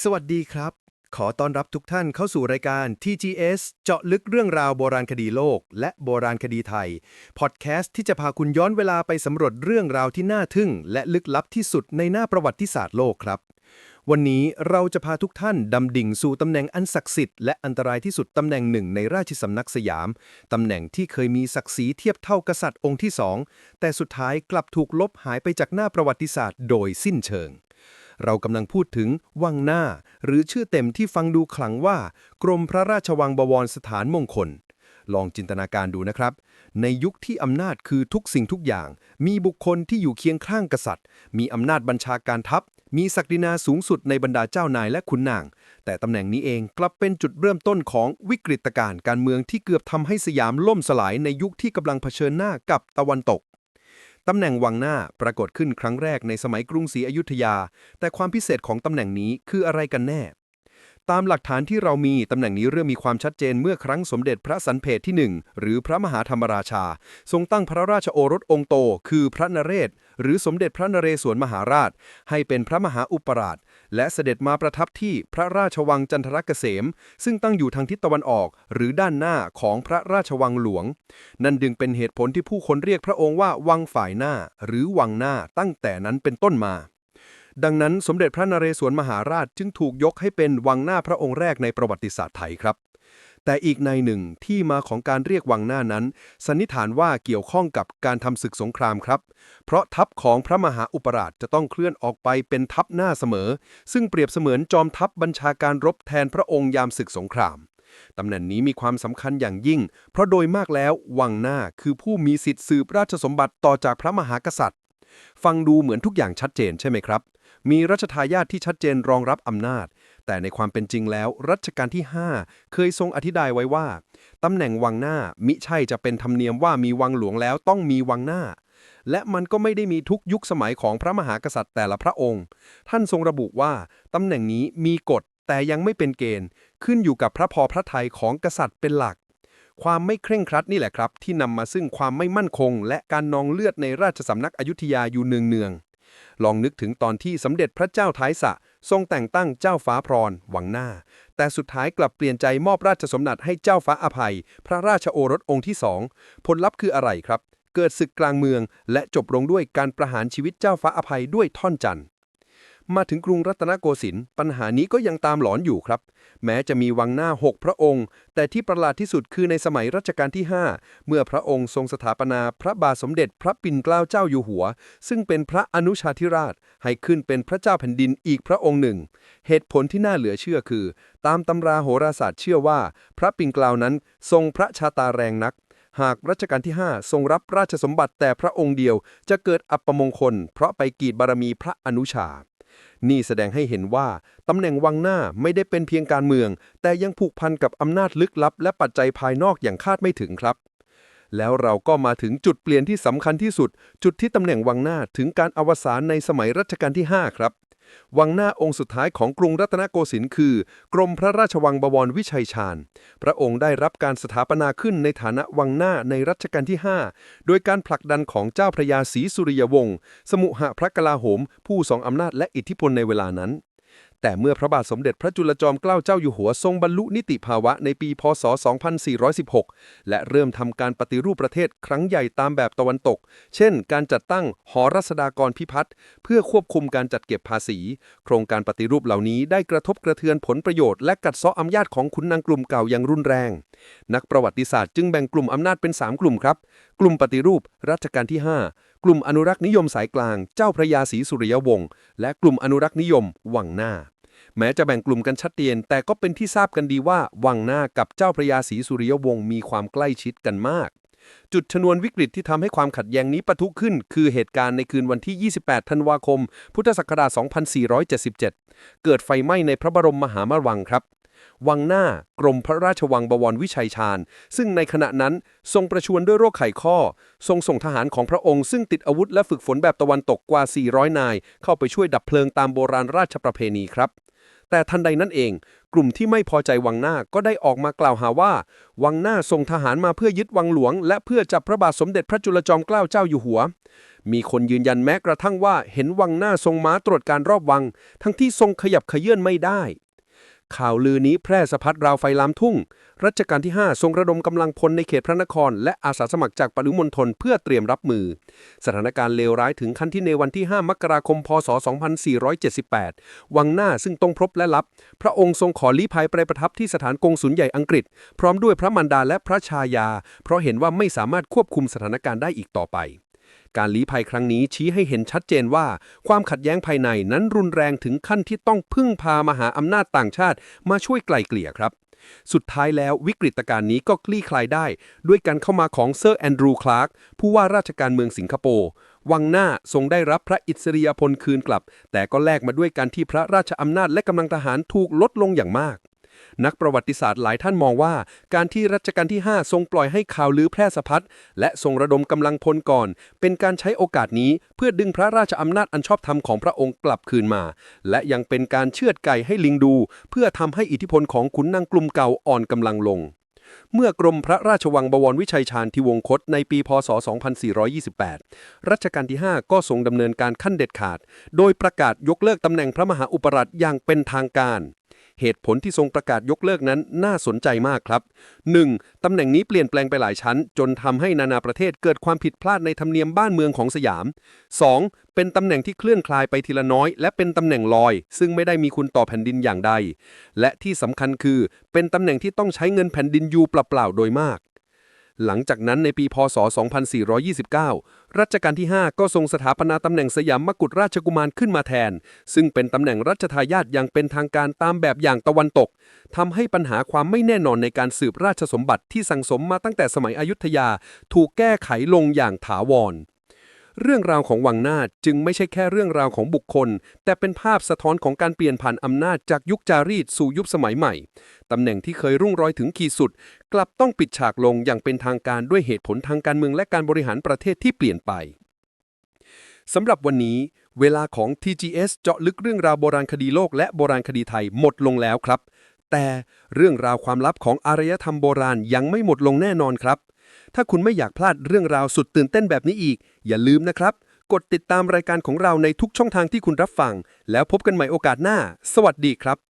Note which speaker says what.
Speaker 1: สวัสดีครับ ขอต้อนรับทุกท่านเข้าสู่รายการ TGS เจาะลึกเรื่องราวโบราณคดีโลก และโบราณคดีไทย พอดแคสต์ที่จะพาคุณย้อนเวลาไปสำรวจเรื่องราวที่น่าทึ่ง และลึกลับที่สุดในหน้าประวัติศาสตร์โลกครับ วันนี้เราจะพาทุกท่านดำดิ่งสู่ตำแหน่งอันศักดิ์สิทธิ์และอันตรายที่สุดตำแหน่งหนึ่งในราชสำนักสยาม ตำแหน่งที่เคยมีศักดิ์ศรีเทียบเท่ากษัตริย์องค์ที่สองแต่สุดท้ายกลับถูกลบหายไปจากหน้าประวัติศาสตร์ โดยสิ้นเชิง เรากำลังพูดถึงวังหน้า หรือชื่อเต็มที่ฟังดูขลังว่า กรมพระราชวังบวรสถานมงคล ลองจินตนาการดูนะครับ ในยุคที่อำนาจคือทุกสิ่งทุกอย่าง มีบุคคลที่อยู่เคียงข้างกษัตริย์ มีอำนาจบัญชาการทัพ มีศักดินาสูงสุดในบรรดาเจ้านายและขุนนาง แต่ตำแหน่งนี้เองกลับเป็นจุดเริ่มต้นของวิกฤตการณ์การเมืองที่เกือบทำให้สยามล่มสลายในยุคที่กำลังเผชิญหน้ากับตะวันตก ตำแหน่งวังหน้าปรากฏขึ้นครั้งแรกในสมัยกรุงศรีอยุธยา แต่ความพิเศษของตำแหน่งนี้คืออะไรกันแน่ ตามหลักฐานที่เรามีตำแหน่งนี้เริ่มมีความชัดเจนเมื่อครั้งสมเด็จพระสันเพทที่ 1 หรือพระมหาธรรมราชา ทรงตั้งพระราชโอรสองค์โต คือพระนเรศ หรือสมเด็จพระนเรศวรมหาราช ให้เป็นพระมหาอุปราช และเสด็จมาประทับที่พระราชวังจันทรเกษม ซึ่งตั้งอยู่ทางทิศตะวันออก หรือด้านหน้าของพระราชวังหลวง นั่นดึงเป็นเหตุผลที่ผู้คนเรียกพระองค์ว่าวังฝ่ายหน้า หรือวังหน้าตั้งแต่นั้นเป็นต้นมา ดังนั้นสมเด็จพระนเรศวรมหาราชจึงถูกยกให้เป็นวังหน้าพระองค์แรกในประวัติศาสตร์ไทยครับ แต่อีกในหนึ่งที่มาของการเรียกวังหน้านั้น สันนิษฐานว่าเกี่ยวข้องกับการทำศึกสงครามครับ เพราะทัพของพระมหาอุปราชจะต้องเคลื่อนออกไปเป็นทัพหน้าเสมอ ซึ่งเปรียบเสมือนจอมทัพบัญชาการรบแทนพระองค์ยามศึกสงครามตำแหน่งนี้มีความสำคัญอย่างยิ่ง เพราะโดยมากแล้ววังหน้าคือผู้มีสิทธิ์สืบราชสมบัติต่อจากพระมหากษัตริย์ ฟังดูเหมือนทุกอย่างชัดเจนใช่ไหมครับ มีรัชทายาทที่ชัดเจนรองรับอำนาจ แต่ในความเป็นจริงแล้ว รัชกาลที่ 5 เคยทรงอธิบายไว้ว่าตำแหน่งวังหน้ามิใช่จะเป็นธรรมเนียมว่ามีวังหลวงแล้วต้องมีวังหน้า และมันก็ไม่ได้มีทุกยุคสมัยของพระมหากษัตริย์แต่ละพระองค์ ท่านทรงระบุว่าตำแหน่งนี้มีกฎแต่ยังไม่เป็นเกณฑ์ ขึ้นอยู่กับพระพอพระทัยของกษัตริย์เป็นหลักความไม่เคร่งครัดนี่แหละครับ ที่นำมาซึ่งความไม่มั่นคง และการนองเลือดในราชสำนักอยุธยาอยู่เนือง ลองนึกถึงตอนที่สมเด็จพระเจ้าท้ายสะ ทรงแต่งตั้งเจ้าฟ้าพรหวังหน้า แต่สุดท้ายกลับเปลี่ยนใจมอบราชสมบัติให้เจ้าฟ้าอภัย พระราชโอรสองค์ที่สองผลลัพธ์คืออะไรครับ เกิดศึกกลางเมือง และจบลงด้วยการประหารชีวิตเจ้าฟ้าอภัยด้วยท่อนจันทร์ มาถึงกรุงรัตนโกสินทร์ปัญหานี้ก็ยังตามหลอนอยู่ครับ แม้จะมีวังหน้า6พระองค์ แต่ที่ประหลาดที่สุดคือในสมัยรัชกาลที่ 5 เมื่อพระองค์ทรงสถาปนาพระบาทสมเด็จพระปิ่นเกล้าเจ้าอยู่หัว ซึ่งเป็นพระอนุชาธิราช ให้ขึ้นเป็นพระเจ้าแผ่นดินอีกพระองค์หนึ่ง เหตุผลที่น่าเหลือเชื่อคือ ตามตำราโหราศาสตร์เชื่อว่า พระปิ่นเกล้านั้นทรงพระชาตาแรงนักหากรัชกาลที่ 5 ทรงรับราชสมบัติแต่พระองค์เดียว จะเกิดอัปมงคล เพราะไปกีดบารมีพระอนุชา นี่แสดงให้เห็นว่าตำแหน่งวังหน้าไม่ได้เป็นเพียงการเมือง แต่ยังผูกพันกับอำนาจลึกลับ และปัจจัยภายนอกอย่างคาดไม่ถึงครับ แล้วเราก็มาถึงจุดเปลี่ยนที่สำคัญที่สุด จุดที่ตำแหน่งวังหน้าถึงการอวสานในสมัยรัชกาลที่ 5 ครับ วังหน้าองค์สุดท้ายของกรุงรัตนโกสินทร์คือ กรมพระราชวังบวรวิชัยชาญ พระองค์ได้รับการสถาปนาขึ้นในฐานะวังหน้าในรัชกาลที่ 5 โดยการผลักดันของเจ้าพระยาศรีสุริยวงศ์ สมุหะพระกลาโหม ผู้ทรงอำนาจและอิทธิพลในเวลานั้น แต่เมื่อพระบาทสมเด็จพระจุลจอมเกล้าเจ้าอยู่หัวทรงบรรลุนิติภาวะในปี พศ 2416 และเริ่มทำการปฏิรูปประเทศครั้งใหญ่ตามแบบตะวันตก เช่น การจัดตั้งหอรัศดากรพิพัฒน์เพื่อควบคุมการจัดเก็บภาษี โครงการปฏิรูปเหล่านี้ได้กระทบกระเทือนผลประโยชน์และกัดเซาะอำนาจของขุนนางกลุ่มเก่าอย่างรุนแรง นักประวัติศาสตร์จึงแบ่งกลุ่มอำนาจเป็น 3 กลุ่มครับ กลุ่มปฏิรูปรัชกาลที่ 5 กลุ่มอนุรักษ์นิยมสายกลาง เจ้าพระยาศรีสุริยวงศ์และกลุ่มอนุรักษ์นิยมวังหน้า แม้จะแบ่งกลุ่มกันชัดเจนแต่ก็เป็นที่ทราบกันดีว่า วังหน้ากับเจ้าพระยาศรีสุริยวงศ์มีความใกล้ชิดกันมาก จุดชนวนวิกฤตที่ทำให้ความขัดแย้งนี้ปะทุขึ้น คือเหตุการณ์ในคืนวันที่ 28 ธันวาคม พุทธศักราช 2477 เกิดไฟไหม้ในพระบรมมหามวังครับวังหน้ากรมพระราชวังบวรวิชัยชาญ ซึ่งในขณะนั้นทรงประชวรด้วยโรคไข้ข้อ ทรงส่งทหารของพระองค์ซึ่งติดอาวุธและฝึกฝนแบบตะวันตกกว่า 400 นาย เข้าไปช่วยดับเพลิงตามโบราณราชประเพณีครับ
Speaker 2: แต่ทันใดนั้นเอง กลุ่มที่ไม่พอใจวังหน้าก็ได้ออกมากล่าวหาว่า วังหน้าส่งทหารมาเพื่อยึดวังหลวง และเพื่อจับพระบาทสมเด็จพระจุลจอมเกล้าเจ้าอยู่หัว มีคนยืนยันแม้กระทั่งว่าเห็นวังหน้าทรงม้าตรวจการรอบวัง ทั้งที่ทรงขยับขยื่นไม่ได้ ข่าวลือนี้แพร่สะพัดราวไฟลามทุ่ง รัชกาลที่ 5 ทรงระดมกำลังพลในเขตพระนคร และอาสาสมัครจากปริมณฑลเพื่อเตรียมรับมือ สถานการณ์เลวร้ายถึงขั้นที่ในวันที่ 5 มกราคม พศ 2478 วังหน้าซึ่งต้องพบและลับ พระองค์ทรงขอลี้ภัยไปประทับที่สถานกงสุลใหญ่อังกฤษ พร้อมด้วยพระมารดาและพระชายา เพราะเห็นว่าไม่สามารถควบคุมสถานการณ์ได้อีกต่อไป การลี้ภัยครั้งนี้ชี้ให้เห็นชัดเจนว่า ความขัดแย้งภายในนั้นรุนแรงถึงขั้นที่ต้องพึ่งพามหาอำนาจต่างชาติ มาช่วยไกล่เกลี่ยครับ สุดท้ายแล้ววิกฤตการณ์นี้ก็คลี่คลายได้ ด้วยการเข้ามาของเซอร์แอนดรูว์คลาร์กผู้ว่าราชการเมืองสิงคโปร์วังหน้าทรงได้รับพระอิสริยาภลคืนกลับ แต่ก็แลกมาด้วยการที่พระราชอำนาจและกำลังทหารถูกลดลงอย่างมาก นักประวัติศาสตร์หลายท่านมองว่า การที่รัชกาลที่ 5 ทรงปล่อยให้ข่าวลือแพร่สะพัดและทรงระดมกำลังพลก่อน เป็นการใช้โอกาสนี้เพื่อดึงพระราชอำนาจอันชอบธรรมของพระองค์กลับคืนมา และยังเป็นการเชือดไก่ให้ลิงดู เพื่อทำให้อิทธิพลของขุนนางกลุ่มเก่าอ่อนกำลังลงเมื่อกรมพระราชวังบวรวิชัยชาญที่วงคตในปีพศ 2428 รัชกาลที่ 5 ก็ทรงดำเนินการขั้นเด็ดขาด โดยประกาศยกเลิกตำแหน่งพระมหาอุปราชอย่างเป็นทางการ เหตุผลที่ทรงประกาศยกเลิกนั้นน่าสนใจมากครับ 1. ตำแหน่งนี้เปลี่ยนแปลงไปหลายชั้น จนทำให้นานาประเทศเกิดความผิดพลาดในธรรมเนียมบ้านเมืองของสยาม 2. เป็นตำแหน่งที่เคลื่อนคลายไปทีละน้อย และเป็นตำแหน่งลอย ซึ่งไม่ได้มีคุณต่อแผ่นดินอย่างใด และที่สำคัญคือ เป็นตำแหน่งที่ต้องใช้เงินแผ่นดินอยู่เปล่าๆโดยมาก หลังจากนั้นในปีพศ 2429 รัชกาลที่ 5 ก็ทรงสถาปนาตำแหน่งสยามมกุฎราชกุมารขึ้นมาแทน ซึ่งเป็นตำแหน่งรัชทายาทอย่างเป็นทางการตามแบบอย่างตะวันตกทำให้ปัญหาความไม่แน่นอนในการสืบราชสมบัติที่สังสมมาตั้งแต่สมัยอยุธยา ถูกแก้ไขลงอย่างถาวร เรื่องราวของวังหน้าจึงไม่ใช่แค่เรื่องราวของบุคคล แต่เป็นภาพสะท้อนของการเปลี่ยนผ่านอำนาจจากยุคจารีตสู่ยุคสมัยใหม่ ตำแหน่งที่เคยรุ่งรอยถึงขีดสุด กลับต้องปิดฉากลงอย่างเป็นทางการด้วยเหตุผลทางการเมืองและการบริหารประเทศที่เปลี่ยนไปสำหรับวันนี้ เวลาของ TGS เจาะลึกเรื่องราวโบราณคดีโลกและโบราณคดีไทยหมดลงแล้วครับ แต่เรื่องราวความลับของอารยธรรมโบราณยังไม่หมดลงแน่นอนครับ ถ้าคุณไม่อยากพลาดเรื่องราวสุดตื่นเต้นแบบนี้อีก อย่าลืมนะครับ กดติดตามรายการของเราในทุกช่องทางที่คุณรับฟัง แล้วพบกันใหม่โอกาสหน้า สวัสดีครับ